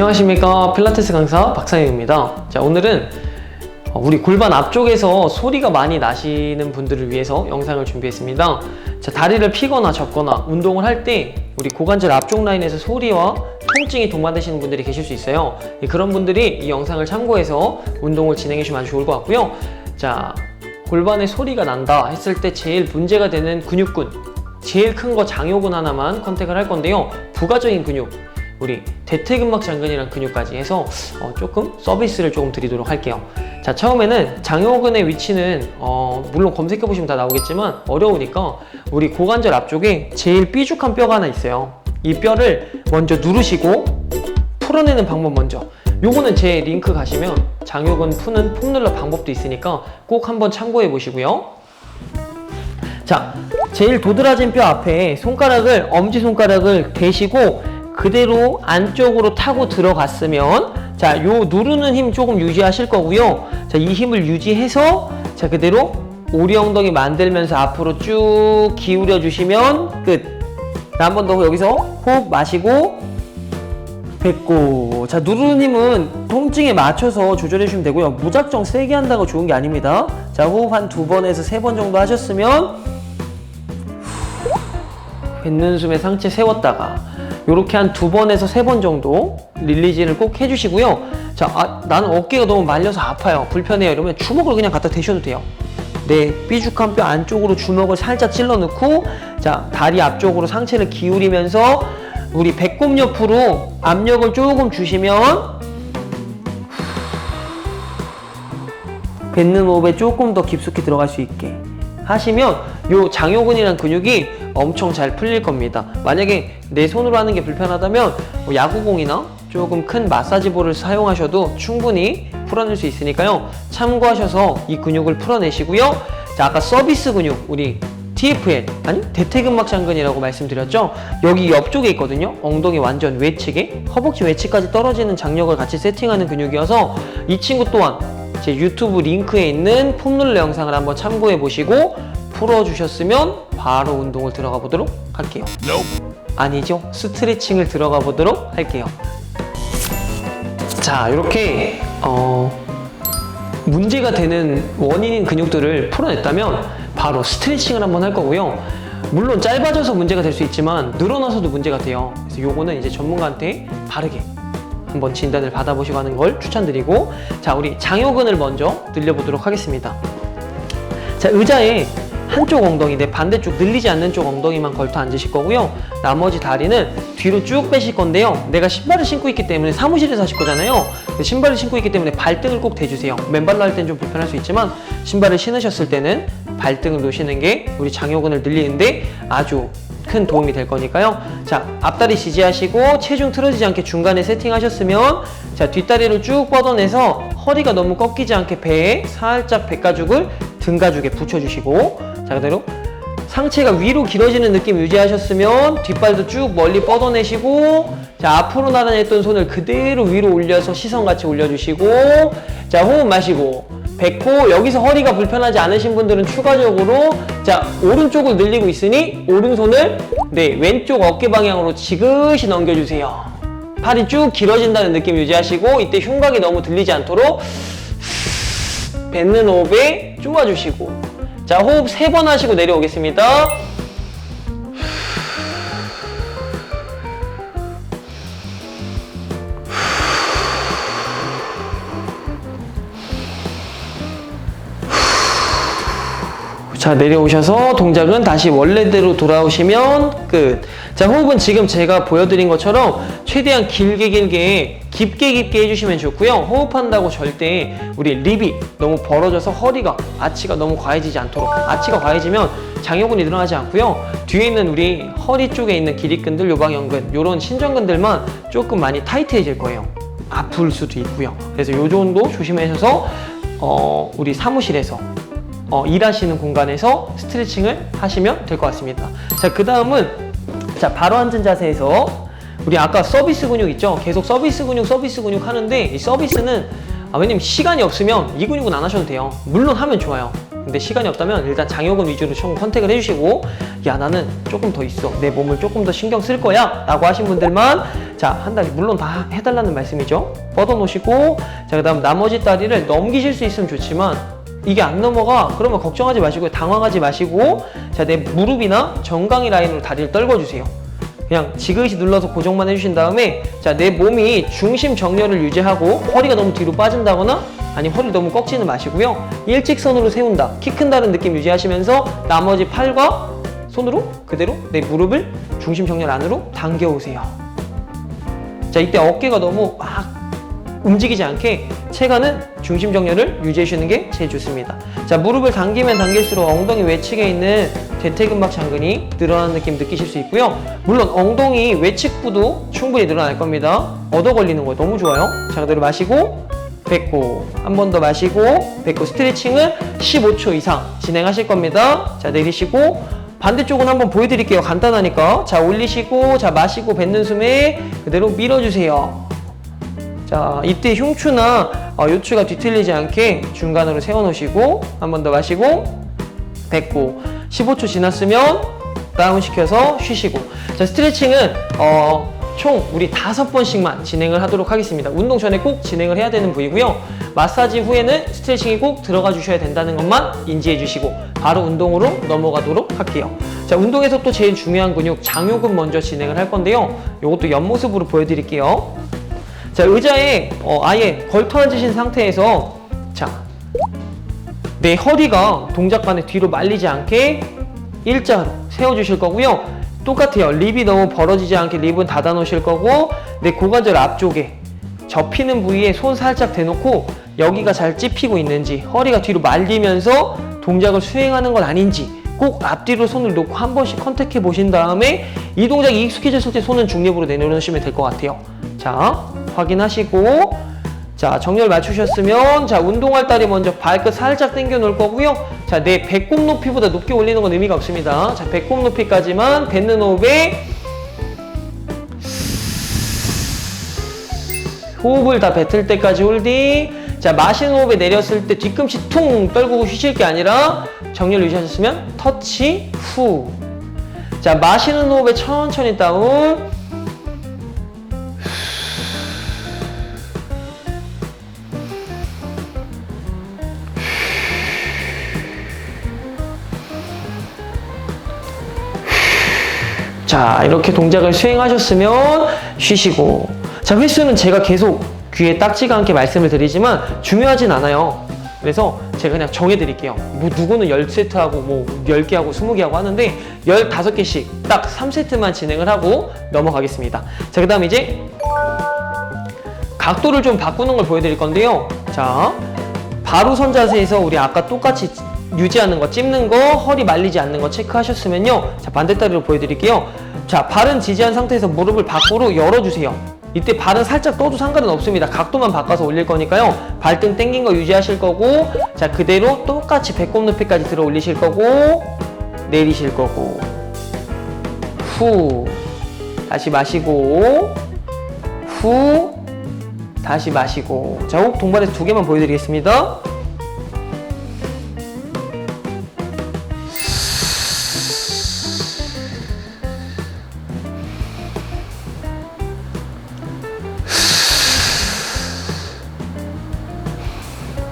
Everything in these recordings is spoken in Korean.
안녕하십니까. 필라테스 강사 박상영입니다. 자 오늘은 어, 우리 골반 앞쪽에서 소리가 많이 나시는 분들을 위해서 영상을 준비했습니다. 자 다리를 피거나 접거나 운동을 할 때 우리 고관절 앞쪽 라인에서 소리와 통증이 동반되시는 분들이 계실 수 있어요. 예, 그런 분들이 이 영상을 참고해서 운동을 진행해 주시면 아주 좋을 것 같고요. 자 골반에 소리가 난다 했을 때 제일 문제가 되는 근육군 제일 큰 거 장요근 하나만 컨택을 할 건데요. 부가적인 근육 우리 대퇴근막 장근이라는 근육까지 해서 어, 조금 서비스를 조금 드리도록 할게요. 자, 처음에는 장요근의 위치는 어, 물론 검색해 보시면 다 나오겠지만 어려우니까 우리 고관절 앞쪽에 제일 삐죽한 뼈가 하나 있어요. 이 뼈를 먼저 누르시고 풀어내는 방법 먼저. 요거는 제 링크 가시면 장요근 푸는 폼롤러 방법도 있으니까 꼭 한번 참고해 보시고요. 자, 제일 도드라진 뼈 앞에 손가락을 엄지 손가락을 대시고 그대로 안쪽으로 타고 들어갔으면 자, 요 누르는 힘 조금 유지하실 거고요. 자, 이 힘을 유지해서 자, 그대로 오리 엉덩이 만들면서 앞으로 쭉 기울여 주시면 끝. 한 번 더 여기서 호흡 마시고 뱉고 자 누르는 힘은 통증에 맞춰서 조절해 주시면 되고요 무작정 세게 한다고 좋은 게 아닙니다 자 호흡 한 두 번에서 세 번 정도 하셨으면 뱉는 숨에 상체 세웠다가 이렇게 한 두 번에서 세 번 정도 릴리즈를 꼭 해주시고요. 자, 아, 나는 어깨가 너무 말려서 아파요. 불편해요. 이러면 주먹을 그냥 갖다 대셔도 돼요. 네, 삐죽한 뼈 안쪽으로 주먹을 살짝 찔러 넣고, 자, 다리 앞쪽으로 상체를 기울이면서 우리 배꼽 옆으로 압력을 조금 주시면 뱉는 호흡에 조금 더 깊숙이 들어갈 수 있게 하시면 요 장요근이란 근육이 엄청 잘 풀릴 겁니다. 만약에 내 손으로 하는 게 불편하다면 뭐 야구공이나 조금 큰 마사지볼을 사용하셔도 충분히 풀어낼 수 있으니까요. 참고하셔서 이 근육을 풀어내시고요. 자, 아까 서비스 근육 우리 TFL 아니 대퇴근막 장근이라고 말씀드렸죠. 여기 옆쪽에 있거든요. 엉덩이 완전 외측에 허벅지 외측까지 떨어지는 장력을 같이 세팅하는 근육이어서 이 친구 또한 제 유튜브 링크에 있는 폼롤러 영상을 한번 참고해 보시고 풀어주셨으면 바로 운동을 들어가 보도록 할게요. 아니죠? 스트레칭을 들어가 보도록 할게요. 자, 이렇게 어, 문제가 되는 원인인 근육들을 풀어냈다면 바로 스트레칭을 한번 할 거고요. 물론 짧아져서 문제가 될 수 있지만 늘어나서도 문제가 돼요. 그래서 요거는 이제 전문가한테 바르게 한번 진단을 받아보시고 하는 걸 추천드리고 자 우리 장요근을 먼저 늘려보도록 하겠습니다. 자 의자에 한쪽 엉덩이 내 반대쪽 늘리지 않는 쪽 엉덩이만 걸터 앉으실 거고요. 나머지 다리는 뒤로 쭉 빼실 건데요. 내가 신발을 신고 있기 때문에 사무실에서 하실 거잖아요. 신발을 신고 있기 때문에 발등을 꼭 대주세요. 맨발로 할땐좀 불편할 수 있지만 신발을 신으셨을 때는 발등을 놓으시는 게 우리 장요근을 늘리는데 아주 큰 도움이 될 거니까요. 자, 앞다리 지지하시고 체중 틀어지지 않게 중간에 세팅하셨으면 자, 뒷다리를 쭉 뻗어내서 허리가 너무 꺾이지 않게 배에 살짝 배가죽을 등가죽에 붙여주시고 자, 그대로 상체가 위로 길어지는 느낌 유지하셨으면 뒷발도 쭉 멀리 뻗어내시고 자 앞으로 나란했던 손을 그대로 위로 올려서 시선 같이 올려주시고 자 호흡 마시고 뱉고 여기서 허리가 불편하지 않으신 분들은 추가적으로 자 오른쪽을 늘리고 있으니 오른손을 네 왼쪽 어깨 방향으로 지그시 넘겨주세요. 팔이 쭉 길어진다는 느낌 유지하시고 이때 흉곽이 너무 들리지 않도록 뱉는 호흡에 쪼아주시고 자 호흡 세 번 하시고 내려오겠습니다 자 내려오셔서 동작은 다시 원래대로 돌아오시면 끝. 자 호흡은 지금 제가 보여드린 것처럼 최대한 길게 길게 깊게 깊게 해주시면 좋고요. 호흡한다고 절대 우리 립이 너무 벌어져서 허리가 아치가 너무 과해지지 않도록 아치가 과해지면 장요근이 늘어나지 않고요. 뒤에 있는 우리 허리 쪽에 있는 기립근들, 요방형근 이런 신전근들만 조금 많이 타이트해질 거예요. 아플 수도 있고요. 그래서 요 정도 조심하셔서 어, 우리 사무실에서 어, 일하시는 공간에서 스트레칭을 하시면 될 것 같습니다. 자, 그 다음은 자, 바로 앉은 자세에서 우리 아까 서비스 근육 있죠? 계속 서비스 근육, 서비스 근육 하는데 이 서비스는 아, 왜냐면 시간이 없으면 이 근육은 안 하셔도 돼요. 물론 하면 좋아요. 근데 시간이 없다면 일단 장요근 위주로 총 선택을 해주시고 야 나는 조금 더 있어 내 몸을 조금 더 신경 쓸 거야 라고 하신 분들만 자한 다리 물론 다 해달라는 말씀이죠 뻗어 놓으시고 자 그 다음 나머지 다리를 넘기실 수 있으면 좋지만 이게 안 넘어가. 그러면 걱정하지 마시고 당황하지 마시고 자 내 무릎이나 정강이 라인으로 다리를 떨궈주세요. 그냥 지그시 눌러서 고정만 해주신 다음에 자 내 몸이 중심 정렬을 유지하고 허리가 너무 뒤로 빠진다거나 아니 허리 너무 꺾지는 마시고요. 일직선으로 세운다. 키 큰다는 느낌 유지하시면서 나머지 팔과 손으로 그대로 내 무릎을 중심 정렬 안으로 당겨오세요. 자 이때 어깨가 너무 막 움직이지 않게 체가는 중심 정렬을 유지해 주는 게 제일 좋습니다. 자, 무릎을 당기면 당길수록 엉덩이 외측에 있는 대퇴근막 장근이 늘어나는 느낌 느끼실 수 있고요. 물론 엉덩이 외측부도 충분히 늘어날 겁니다. 얻어 걸리는 거 너무 좋아요. 자, 그대로 마시고 뱉고 한 번 더 마시고 뱉고 스트레칭을 15초 이상 진행하실 겁니다. 자, 내리시고 반대쪽은 한번 보여드릴게요. 간단하니까. 자, 올리시고, 자, 마시고 뱉는 숨에 그대로 밀어주세요. 자, 이때 흉추나 어, 요추가 뒤틀리지 않게 중간으로 세워놓으시고 한 번 더 마시고 뱉고 15초 지났으면 다운 시켜서 쉬시고 자 스트레칭은 어, 총 우리 다섯 번씩만 진행을 하도록 하겠습니다. 운동 전에 꼭 진행을 해야 되는 부위고요. 마사지 후에는 스트레칭이 꼭 들어가 주셔야 된다는 것만 인지해 주시고 바로 운동으로 넘어가도록 할게요. 자 운동에서 또 제일 중요한 근육 장요근 먼저 진행을 할 건데요. 이것도 옆모습으로 보여드릴게요. 자 의자에 어, 아예 걸터 앉으신 상태에서 자 내 허리가 동작간에 뒤로 말리지 않게 일자로 세워주실 거고요. 똑같아요. 립이 너무 벌어지지 않게 립은 닫아 놓으실 거고 내 고관절 앞쪽에 접히는 부위에 손 살짝 대놓고 여기가 잘 찝히고 있는지 허리가 뒤로 말리면서 동작을 수행하는 건 아닌지 꼭 앞뒤로 손을 놓고 한 번씩 컨택해 보신 다음에 이 동작이 익숙해졌을 때 손은 중립으로 내려놓으시면 될 것 같아요. 자, 확인하시고 자, 정렬 맞추셨으면 자, 운동할 다리 먼저 발끝 살짝 당겨 놓을 거고요. 자, 내 배꼽 높이보다 높게 올리는 건 의미가 없습니다. 자, 배꼽 높이까지만 뱉는 호흡에 호흡을 다 뱉을 때까지 홀딩. 자, 마시는 호흡에 내렸을 때 뒤꿈치 퉁 떨구고 쉬실 게 아니라 정렬 유지하셨으면 터치 후. 자, 마시는 호흡에 천천히 다운. 자, 이렇게 동작을 수행하셨으면 쉬시고. 자, 횟수는 제가 계속 귀에 딱지가 않게 말씀을 드리지만 중요하진 않아요. 그래서 제가 그냥 정해드릴게요. 뭐 누구는 10세트 하고 뭐 10개 하고 20개 하고 하는데 15개씩 딱 3세트만 진행을 하고 넘어가겠습니다. 자, 그 다음 이제 각도를 좀 바꾸는 걸 보여드릴 건데요. 자, 바로 선 자세에서 우리 아까 똑같이 유지하는 거, 찝는 거, 허리 말리지 않는 거 체크하셨으면요. 자, 반대다리로 보여드릴게요. 자, 발은 지지한 상태에서 무릎을 밖으로 열어주세요. 이때 발은 살짝 떠도 상관은 없습니다. 각도만 바꿔서 올릴 거니까요. 발등 당긴 거 유지하실 거고, 자, 그대로 똑같이 배꼽 높이까지 들어 올리실 거고, 내리실 거고, 후, 다시 마시고, 후, 다시 마시고. 자, 호흡 동반해서 두 개만 보여드리겠습니다.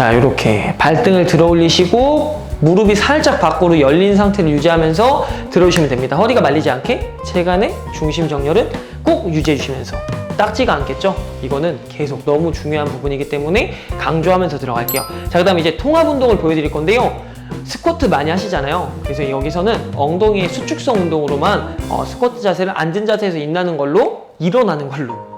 자, 이렇게 발등을 들어 올리시고 무릎이 살짝 밖으로 열린 상태를 유지하면서 들어주시면 됩니다. 허리가 말리지 않게 체간의 중심 정렬은 꼭 유지해 주시면서 딱지가 않겠죠? 이거는 계속 너무 중요한 부분이기 때문에 강조하면서 들어갈게요. 자, 그 다음 이제 통합 운동을 보여드릴 건데요. 스쿼트 많이 하시잖아요. 그래서 여기서는 엉덩이의 수축성 운동으로만 어, 스쿼트 자세를 앉은 자세에서 인나는 걸로 일어나는 걸로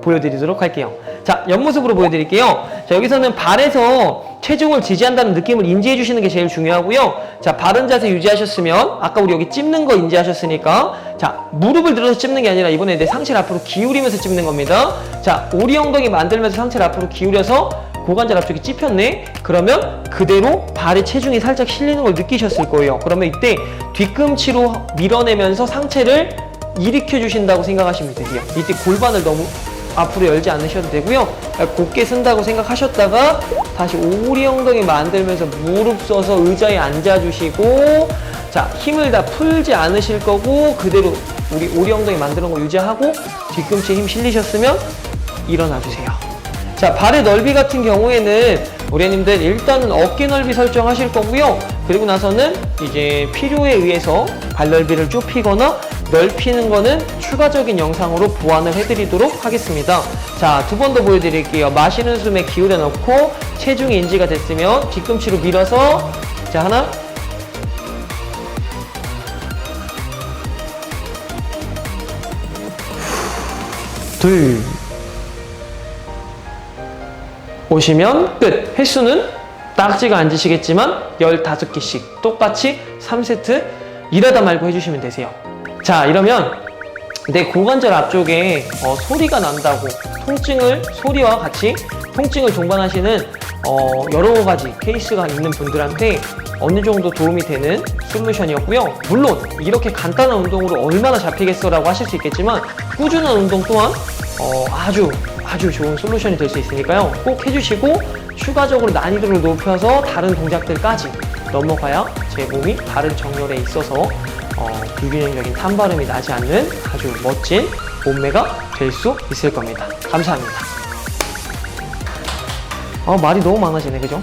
보여드리도록 할게요. 자, 옆모습으로 보여드릴게요. 자, 여기서는 발에서 체중을 지지한다는 느낌을 인지해 주시는 게 제일 중요하고요. 자, 바른 자세 유지하셨으면, 아까 우리 여기 찝는 거 인지하셨으니까, 자, 무릎을 들어서 찝는 게 아니라 이번에 내 상체를 앞으로 기울이면서 찝는 겁니다. 자, 오리 엉덩이 만들면서 상체를 앞으로 기울여서 고관절 앞쪽이 찝혔네? 그러면 그대로 발의 체중이 살짝 실리는 걸 느끼셨을 거예요. 그러면 이때 뒤꿈치로 밀어내면서 상체를 일으켜 주신다고 생각하시면 되세요. 이때 골반을 너무 앞으로 열지 않으셔도 되고요. 곧게 쓴다고 생각하셨다가 다시 오리 엉덩이 만들면서 무릎 써서 의자에 앉아주시고 자 힘을 다 풀지 않으실 거고 그대로 우리 오리 엉덩이 만드는 거 유지하고 뒤꿈치에 힘 실리셨으면 일어나 주세요. 자, 발의 넓이 같은 경우에는 우리님들 일단은 어깨 넓이 설정하실 거고요. 그리고 나서는 이제 필요에 의해서 발 넓이를 좁히거나 넓히는 거는 추가적인 영상으로 보완을 해드리도록 하겠습니다. 자, 두 번 더 보여드릴게요. 마시는 숨에 기울여 넣고 체중이 인지가 됐으면 뒤꿈치로 밀어서 자, 하나, 둘, 오시면 끝. 횟수는 딱지가 앉으시겠지만 15개씩 똑같이 3세트 일하다 말고 해주시면 되세요. 자, 이러면 내 고관절 앞쪽에 어, 소리가 난다고 통증을 소리와 같이 통증을 동반하시는 어, 여러 가지 케이스가 있는 분들한테 어느 정도 도움이 되는 솔루션이었고요. 물론 이렇게 간단한 운동으로 얼마나 잡히겠어라고 하실 수 있겠지만 꾸준한 운동 또한 어, 아주 아주 좋은 솔루션이 될 수 있으니까요. 꼭 해주시고 추가적으로 난이도를 높여서 다른 동작들까지 넘어가야 제 몸이 바른 정렬에 있어서 어, 불균형적인 탄발음이 나지 않는 아주 멋진 몸매가 될 수 있을 겁니다. 감사합니다. 어, 말이 너무 많아지네, 그죠?